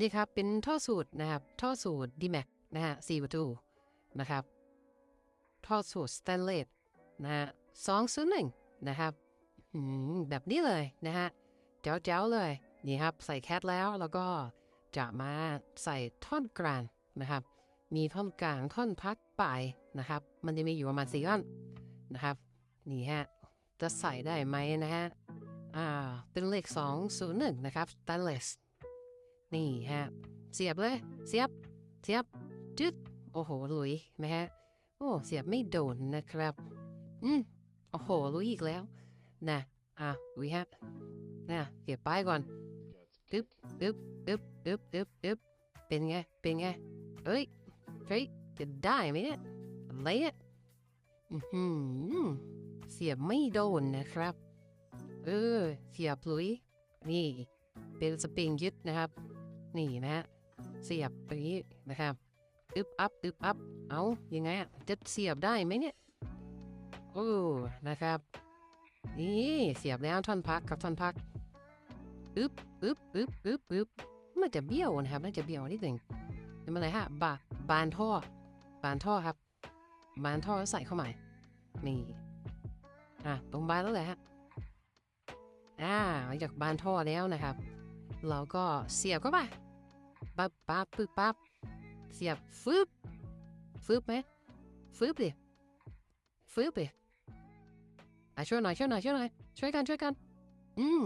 นี่ครับ เป็นท่อสูตรนะครับ ท่อสูตร d m a x นะฮะ4ประตูนะครับ ท่อสูตรสแตนเลสนะฮะ201นย์หนึ่งนะครับแบบนี้เลยนะฮะเจ๋วๆเลย นี่ครับ ใส่แคทแล้วแล้วก็จะมาใส่ท่อนกลางนะครับ มีท่อนกลางท่อนพักปลายนะครับ มันจะมีอยู่ประมาณสี่ท่อนนะครับ นี่ฮะ จะใส่ได้ไหมนะฮะ อ่า เป็นเลข 201 นะครับ stainless นี่ฮะ เสียบเลย เสียบ เสียบ จึ๊ด โอ้โห ลุยไหมฮะ โอ้ เสียบไม่โดนนะครับ อืม โอ้โห ลุยอีกแล้ว นะ อะลุยฮะ นะเสียบป้ายก่อนปึ๊บปึ๊บปึ๊บปึ๊บปึ๊บปึ๊บเป็นไง เป็นไง เอ้ยเฮ้ยจะได้ไหมเนี่ยอะไรอะอือหือเสียบไม่โดนนะครับ เออ เสียบลุย นี่ เป็นสปริงยึดนะครับ นี่นะฮะเสียบตรงนี้นะครับอึบอัพอึบอัพเอายังไงอะจะเสียบได้ไหมเนี่ยโอ้นะครับนี่เสียบแล้วท่อนพักกับท่อนพักอึบอึบอึบอึบอึบมันจะเบี้ยวนะครับน่าจะเบี้ยวนิดหนึ่งเป็นอะไรฮะบาบานท่อบานท่อครับ บานท่อใส่เข้ามานี่อะตรงบานแล้วแหละฮะอ่าหลังจากบานท่อแล้วนะครับ เราก็เสียบเข้าไปปั๊บปั๊บปึ๊บปั๊บเสียบฟึบฟึบไหมฟึบดิฟึบดิอะช่วยหน่อยช่วยหน่อยช่วยหน่อยช่วยกันช่วยกัน อืม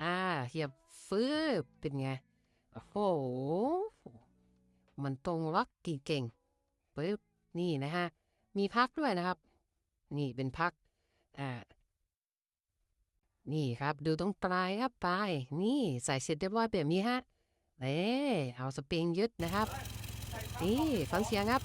อ่าเสียบฟึบเป็นไงโอ้โหมันตรงล็อกเก่งๆปึ๊บนี่นะฮะมีพักด้วยนะครับ นี่เป็นพักอ่า นี่ครับดูตรงปลายครับปลายนี่ใส่เสร็จเรียบร้อยแบบนี้ฮะเอ๊เอาสปริงยึดนะครับ นี่ฟังเสียงครับ